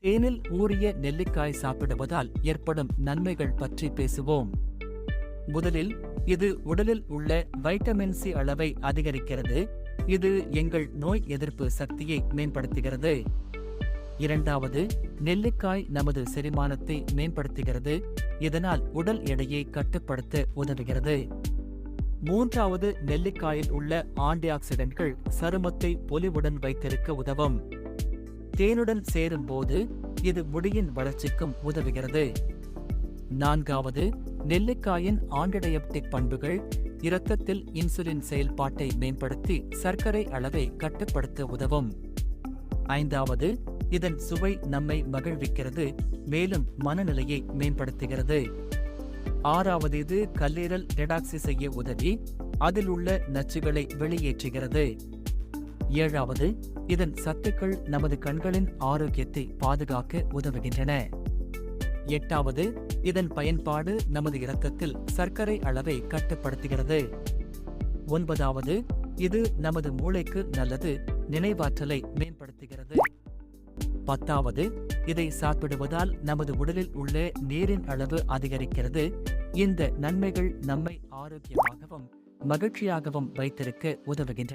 தேனில் ஊறிய நெல்லிக்காய் சாப்பிடுவதால் ஏற்படும் நன்மைகள் பற்றி பேசுவோம். முதலில் இது உடலில் உள்ள வைட்டமின் சி அளவை அதிகரிக்கிறது. இது எங்கள் நோய் எதிர்ப்பு சக்தியை மேம்படுத்துகிறது. இரண்டாவது நெல்லிக்காய் நமது செரிமானத்தை மேம்படுத்துகிறது. இதனால் உடல் எடையை கட்டுப்படுத்த உதவுகிறது. மூன்றாவது நெல்லிக்காயில் உள்ள ஆன்டிஆக்சிடென்ட்கள் சருமத்தை பொலிவுடன் வைத்திருக்க உதவும். தேனுடன் சேரும்போது இது முடியின் வளர்ச்சிக்கும் உதவுகிறது. நான்காவது நெல்லிக்காயின் ஆன்டிடயப்டிக் பண்புகள் இரத்தத்தில் இன்சுலின் செயல்பாட்டை மேம்படுத்தி சர்க்கரை அளவை கட்டுப்படுத்த உதவும். ஐந்தாவது இதன் சுவை நம்மை மகிழ்விக்கிறது மேலும் மனநிலையை மேம்படுத்துகிறது. ஆறாவது இது கல்லீரல் டெடாக்சி செய்ய உதவி அதில் உள்ள நச்சுகளை வெளியேற்றுகிறது. ஏழாவது இதன் சத்துக்கள் நமது கண்களின் ஆரோக்கியத்தை பாதுகாக்க உதவுகின்றன. எட்டாவது இதன் பயன்பாடு நமது இரத்தத்தில் சர்க்கரை அளவை கட்டுப்படுத்துகிறது. ஒன்பதாவது இது நமது மூளைக்கு நல்லது நினைவாற்றலை மேம்படுத்துகிறது. பத்தாவது இதை சாப்பிடுவதால் நமது உடலில் உள்ள நீரின் அளவு அதிகரிக்கிறது. இந்த நன்மைகள் நம்மை ஆரோக்கியமாகவும் மகிழ்ச்சியாகவும் வைத்திருக்க உதவுகின்றன.